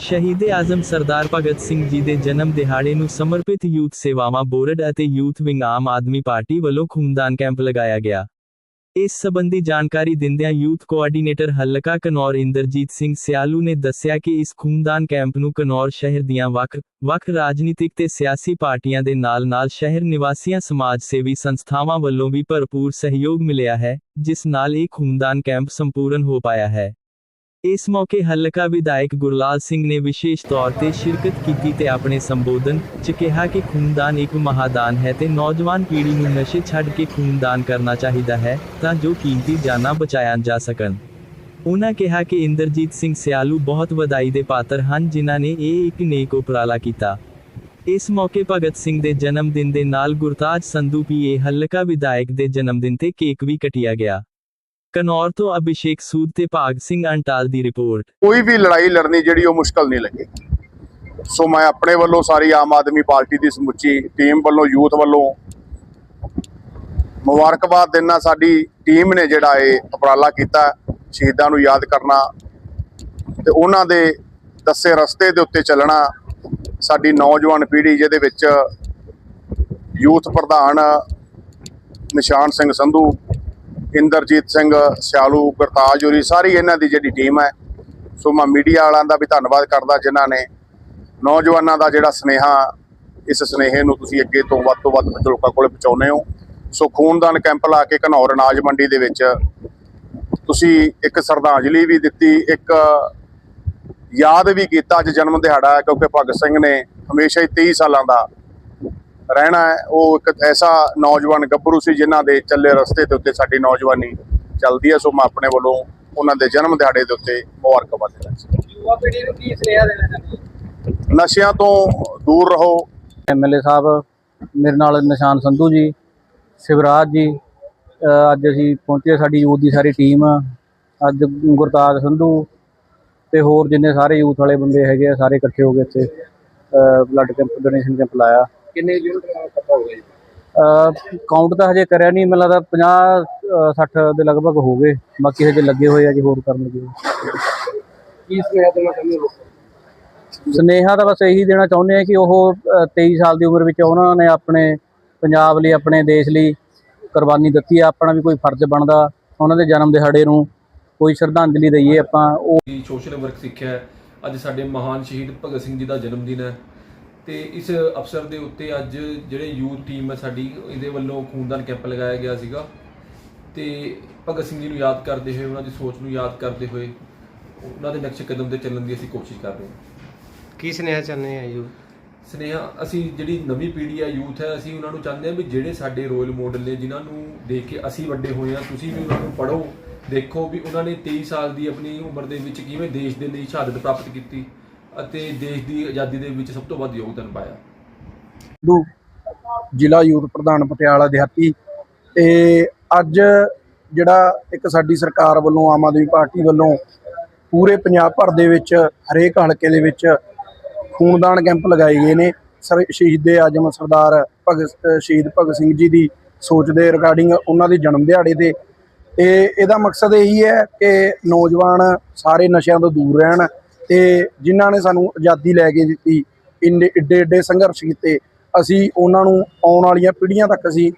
ਸ਼ਹੀਦ ਆਜ਼ਮ ਸਰਦਾਰ ਭਗਤ ਸਿੰਘ ਜੀ ਦੇ ਜਨਮ ਦਿਹਾੜੇ ਨੂੰ ਸਮਰਪਿਤ ਯੂਥ ਸੇਵਾਵਾਂ ਬੋਰਡ ਅਤੇ youth wing Aam Aadmi party ਵੱਲੋਂ ਖੂਨਦਾਨ ਕੈਂਪ ਲਗਾਇਆ ਗਿਆ। ਇਸ ਸਬੰਧੀ ਜਾਣਕਾਰੀ ਦਿੰਦਿਆਂ ਯੂਥ ਕੋਆਰਡੀਨੇਟਰ ਹਲਕਾ ਕਨੌਰ ਇੰਦਰਜੀਤ ਸਿੰਘ ਸਿਆਲੂ ਨੇ ਦੱਸਿਆ ਕਿ ਇਸ ਖੂਨਦਾਨ ਕੈਂਪ ਨੂੰ ਕਨੌਰ ਸ਼ਹਿਰ ਦੀਆਂ ਵੱਖ ਵੱਖ ਰਾਜਨੀਤਿਕ ਤੇ ਸਿਆਸੀ ਪਾਰਟੀਆਂ ਦੇ ਨਾਲ-ਨਾਲ ਸ਼ਹਿਰ ਨਿਵਾਸੀਆਂ ਸਮਾਜ ਸੇਵੀ ਸੰਸਥਾਵਾਂ ਵੱਲੋਂ ਵੀ ਭਰਪੂਰ ਸਹਿਯੋਗ ਮਿਲਿਆ ਹੈ, ਜਿਸ ਨਾਲ ਇਹ ਖੂਨਦਾਨ ਕੈਂਪ ਸੰਪੂਰਨ ਹੋ ਪਾਇਆ ਹੈ। ਇਸ ਮੌਕੇ ਹਲਕਾ ਵਿਧਾਇਕ ਗੁਰਲਾਲ ਸਿੰਘ ਨੇ ਵਿਸ਼ੇਸ਼ ਤੌਰ ਤੇ ਸ਼ਿਰਕਤ ਕੀਤੀ ਤੇ ਆਪਣੇ ਸੰਬੋਧਨ 'ਚ ਕਿਹਾ ਕਿ ਖੂਨਦਾਨ ਇੱਕ ਮਹਾਦਾਨ ਹੈ ਤੇ ਨੌਜਵਾਨ ਪੀੜ੍ਹੀ ਨੂੰ ਨਸ਼ੇ ਛੱਡ ਕੇ ਖੂਨਦਾਨ ਕਰਨਾ ਚਾਹੀਦਾ ਹੈ ਤਾਂ ਜੋ ਕੀਮਤੀ ਜਾਨਾਂ ਬਚਾਈਆਂ ਜਾ ਸਕਣ। ਉਹਨਾਂ ਕਿਹਾ ਕਿ ਇੰਦਰਜੀਤ ਸਿੰਘ ਸਿਆਲੂ ਬਹੁਤ ਵਧਾਈ ਦੇ ਪਾਤਰ ਹਨ ਜਿਨ੍ਹਾਂ ਨੇ ਇਹ ਇੱਕ ਨੇਕ ਉਪਰਾਲਾ ਕੀਤਾ। ਇਸ ਮੌਕੇ ਭਗਤ ਸਿੰਘ ਦੇ ਜਨਮ ਦਿਨ ਦੇ ਨਾਲ ਗੁਰਤਾਜ ਸੰਧੂ ਪੀਏ ਹਲਕਾ ਵਿਧਾਇਕ ਦੇ ਜਨਮ ਦਿਨ ਤੇ ਕੇਕ ਵੀ ਕਟਿਆ ਗਿਆ। ਕਨੌਰ ਤੋਂ ਅਭਿਸ਼ੇਕ ਸੂਦ ਤੇ ਭਾਗ ਸਿੰਘ ਅੰਟਾਲ ਦੀ ਰਿਪੋਰਟ। ਕੋਈ ਵੀ ਲੜਾਈ ਲੜਨੀ ਜਿਹੜੀ ਉਹ ਮੁਸ਼ਕਲ ਨਹੀਂ ਲੱਗੇ। ਸੋ ਮੈਂ ਆਪਣੇ ਵੱਲੋਂ ਸਾਰੀ ਆਮ ਆਦਮੀ ਪਾਰਟੀ ਦੀ ਸਮੁੱਚੀ ਟੀਮ ਵੱਲੋਂ, ਯੂਥ ਵੱਲੋਂ ਮੁਬਾਰਕਬਾਦ ਦੇਣਾ ਸਾਡੀ ਟੀਮ ਨੇ ਜਿਹੜਾ ਇਹ ਉਪਰਾਲਾ ਕੀਤਾ, ਸ਼ਹੀਦਾਂ ਨੂੰ ਯਾਦ ਕਰਨਾ ਤੇ ਉਹਨਾਂ ਦੇ ਦੱਸੇ ਰਸਤੇ ਦੇ ਉੱਤੇ ਚੱਲਣਾ, ਸਾਡੀ ਨੌਜਵਾਨ ਪੀੜ੍ਹੀ ਜਿਹਦੇ ਵਿੱਚ ਯੂਥ ਪ੍ਰਧਾਨ ਨਿਸ਼ਾਨ ਸਿੰਘ ਸੰਧੂ ਇੰਦਰਜੀਤ ਸਿੰਘ, ਸਿਆਲੂ, ਗੁਰਤਾਜ ਹੋਰੀ, ਸਾਰੀ ਇਹਨਾਂ ਦੀ ਜਿਹੜੀ ਟੀਮ ਹੈ। ਸੋ ਮੈਂ ਮੀਡੀਆ ਵਾਲਿਆਂ ਦਾ ਵੀ ਧੰਨਵਾਦ ਕਰਦਾ ਜਿਨ੍ਹਾਂ ਨੇ ਨੌਜਵਾਨਾਂ ਦਾ ਜਿਹੜਾ ਸਨੇਹਾ, ਇਸ ਸਨੇਹੇ ਨੂੰ ਤੁਸੀਂ ਅੱਗੇ ਤੋਂ ਵੱਧ ਤੋਂ ਵੱਧ ਲੋਕਾਂ ਕੋਲ ਪਹੁੰਚਾਉਂਦੇ ਹੋ। ਸੋ ਖੂਨਦਾਨ ਕੈਂਪ ਲਾ ਕੇ ਘਨੌਰ ਅਨਾਜ ਮੰਡੀ ਦੇ ਵਿੱਚ ਤੁਸੀਂ ਇੱਕ ਸ਼ਰਧਾਂਜਲੀ ਵੀ ਦਿੱਤੀ, ਇੱਕ ਯਾਦ ਵੀ ਕੀਤਾ ਅੱਜ ਜਨਮ ਦਿਹਾੜਾ ਹੈ, ਕਿਉਂਕਿ ਭਗਤ ਸਿੰਘ ਨੇ ਹਮੇਸ਼ਾ ਹੀ 23 ਸਾਲਾਂ ਦਾ ਰਹਿਣਾ ਹੈ ਉਹ ਇੱਕ ਐਸਾ ਨੌਜਵਾਨ ਗੱਭਰੂ ਸੀ ਜਿਨ੍ਹਾਂ ਦੇ ਚੱਲੇ ਰਸਤੇ ਦੇ ਉੱਤੇ ਸਾਡੀ ਨੌਜਵਾਨੀ ਚੱਲਦੀ ਹੈ। ਸੋ ਮੈਂ ਆਪਣੇ ਵੱਲੋਂ ਉਹਨਾਂ ਦੇ ਜਨਮ ਦਿਹਾੜੇ ਦੇ ਉੱਤੇ ਮੁਬਾਰਕਬਾਦ ਦਿੰਦਾ ਹਾਂ। ਯੁਵਾ ਪੀੜ੍ਹੀ ਨੂੰ ਕੀ ਸੁਨੇਹਾ ਦੇਣਾ ਚਾਹੁੰਦੇ ਹੋ? ਨਸ਼ਿਆਂ ਤੋਂ ਦੂਰ ਰਹੋ। ਐਮਐਲਏ ਸਾਹਿਬ ਮੇਰੇ ਨਾਲ ਨਿਸ਼ਾਨ ਸੰਧੂ ਜੀ ਸਿਵਰਾਜ ਜੀ ਅੱਜ ਅਸੀਂ ਪਹੁੰਚੇ ਸਾਡੀ ਯੂਥ ਦੀ ਸਾਰੀ ਟੀਮ ਅੱਜ ਗੁਰਤਾਜ ਸੰਧੂ ਤੇ ਹੋਰ ਜਿੰਨੇ ਸਾਰੇ ਯੂਥ ਵਾਲੇ ਬੰਦੇ ਹੈਗੇ ਆ ਸਾਰੇ ਇਕੱਠੇ ਹੋ ਗਏ ਇੱਥੇ ਬਲੱਡ ਕੈਂਪ ਡੋਨੇਸ਼ਨ ਕੈਂਪ ਲਾਇਆ। ਕਿੰਨੇ ਯੂਨਿਟ ਨਾਲ ਇਕੱਠਾ ਹੋ ਗਏ ਕਾਊਂਟ ਤਾਂ ਹਜੇ ਕਰਿਆ ਨਹੀਂ ਮੈਨੂੰ ਲੱਗਦਾ 50 ਅਹ 60 ਦੇ ਲਗਭਗ ਹੋ ਗਏ। ਬਾਕੀ ਹਜੇ ਲੱਗੇ ਹੋਏ ਆ ਜੀ ਹੋਰ ਕਰਨ ਲੱਗੇ ਹੋਏ। ਕੀ ਸੁਨੇਹਾ ਦੇਣਾ ਚਾਹੁੰਦੇ ਹੋ ਸਨੇਹਾ ਤਾਂ ਬਸ ਇਹੀ ਦੇਣਾ ਚਾਹੁੰਦੇ ਆ ਕਿ ਉਹ ਅ, 23 ਸਾਲ ਦੀ ਉਮਰ ਵਿੱਚ ਉਹਨਾਂ ਨੇ ਆਪਣੇ ਪੰਜਾਬ ਲਈ ਆਪਣੇ ਦੇਸ਼ ਲਈ ਕੁਰਬਾਨੀ ਦਿੱਤੀ ਆ। ਆਪਣਾ ਵੀ ਕੋਈ ਫਰਜ਼ ਬਣਦਾ ਉਹਨਾਂ ਦੇ ਜਨਮ ਦਿਹਾੜੇ ਨੂੰ ਕੋਈ ਸ਼ਰਧਾਂਜਲੀ ਦਈਏ ਆਪਾਂ ਉਹ ਦੀ ਸੋਸ਼ਲ ਵਰਕ ਸਿੱਖਿਆ ਅੱਜ ਸਾਡੇ ਮਹਾਨ ਸ਼ਹੀਦ ਭਗਤ ਸਿੰਘ ਜੀ ਦਾ ਜਨਮ ਦਿਨ ਹੈ। ਤੇ ਇਸ ਅਵਸਰ ਦੇ ਉੱਤੇ ਅੱਜ ਜਿਹੜੇ ਯੂਥ ਟੀਮ ਹੈ ਸਾਡੀ ਇਹਦੇ ਵੱਲੋਂ ਖੂਨਦਾਨ ਕੈਂਪ ਲਗਾਇਆ ਗਿਆ ਸੀਗਾ। ਤੇ ਭਗਤ ਸਿੰਘ ਜੀ ਨੂੰ ਯਾਦ ਕਰਦੇ ਹੋਏ ਉਹਨਾਂ ਦੀ ਸੋਚ ਨੂੰ ਯਾਦ ਕਰਦੇ ਹੋਏ ਉਹਨਾਂ ਦੇ ਨਕਸ਼ੇ ਕਦਮ ਤੇ ਚੱਲਣ ਦੀ ਅਸੀਂ ਕੋਸ਼ਿਸ਼ ਕਰ ਰਹੇ ਹਾਂ। ਕੀ ਸੁਨੇਹਾ ਚਾਹੁੰਦੇ ਆ ਯੂ ਸਨੇਹਾ ਅਸੀਂ ਜਿਹੜੀ ਨਵੀਂ ਪੀੜ੍ਹੀ ਹੈ ਯੂਥ ਹੈ ਅਸੀਂ ਉਹਨਾਂ ਨੂੰ ਚਾਹੁੰਦੇ ਹਾਂ ਵੀ ਜਿਹੜੇ ਸਾਡੇ ਰੋਲ ਮਾਡਲ ਨੇ ਜਿਨ੍ਹਾਂ ਨੂੰ ਦੇਖ ਕੇ ਅਸੀਂ ਵੱਡੇ ਹੋਏ ਹਾਂ ਤੁਸੀਂ ਵੀ ਉਹਨਾਂ ਨੂੰ ਪੜ੍ਹੋ ਦੇਖੋ ਵੀ ਉਹਨਾਂ ਨੇ 23 ਸਾਲ ਦੀ ਆਪਣੀ ਉਮਰ ਦੇ ਵਿੱਚ ਕਿਵੇਂ ਦੇਸ਼ ਦੇ ਲਈ ਸ਼ਹਾਦਤ ਪ੍ਰਾਪਤ ਕੀਤੀ। ਅਤੇ ਦੇਸ਼ ਦੀ ਆਜ਼ਾਦੀ ਦੇ ਵਿੱਚ ਸਭ ਤੋਂ ਵੱਧ ਯੋਗਦਾਨ ਪਾਇਆ। ਸਿੱਧੂ ਜ਼ਿਲ੍ਹਾ ਯੂਥ ਪ੍ਰਧਾਨ ਪਟਿਆਲਾ ਦਿਹਾਤੀ, ਤੇ ਅੱਜ ਜਿਹੜਾ ਇੱਕ ਸਾਡੀ ਸਰਕਾਰ ਵੱਲੋਂ, ਆਮ ਆਦਮੀ ਪਾਰਟੀ ਵੱਲੋਂ ਪੂਰੇ ਪੰਜਾਬ ਭਰ ਦੇ ਵਿੱਚ, ਹਰੇਕ ਹਲਕੇ ਦੇ ਵਿੱਚ ਖੂਨਦਾਨ ਕੈਂਪ ਲਗਾਏ ਗਏ ਨੇ। ਸਰ, ਸ਼ਹੀਦੇ ਆਜਮ ਸਰਦਾਰ ਭਗਤ ਸ਼ਹੀਦ ਭਗਤ ਸਿੰਘ ਜੀ ਦੀ ਸੋਚ ਦੇ ਰਿਗਾਰਡਿੰਗ ਉਹਨਾਂ ਦੇ ਜਨਮ ਦਿਹਾੜੇ ਤੇ। ਤੇ ਇਹਦਾ ਮਕਸਦ ਇਹੀ ਹੈ ਕਿ ਨੌਜਵਾਨ ਸਾਰੇ ਨਸ਼ਿਆਂ ਤੋਂ ਦੂਰ ਰਹਿਣ ਤੇ ਜਿਨ੍ਹਾਂ ਨੇ ਸਾਨੂੰ ਆਜ਼ਾਦੀ ਲੈ ਕੇ ਦਿੱਤੀ, ਇੰਨੇ, ਏਡੇ ਏਡੇ ਸੰਘਰਸ਼ ਕੀਤੇ, ਅਸੀਂ ਉਹਨਾਂ ਨੂੰ ਆਉਣ ਵਾਲੀਆਂ ਪੀੜ੍ਹੀਆਂ ਤੱਕ ਅਸੀਂ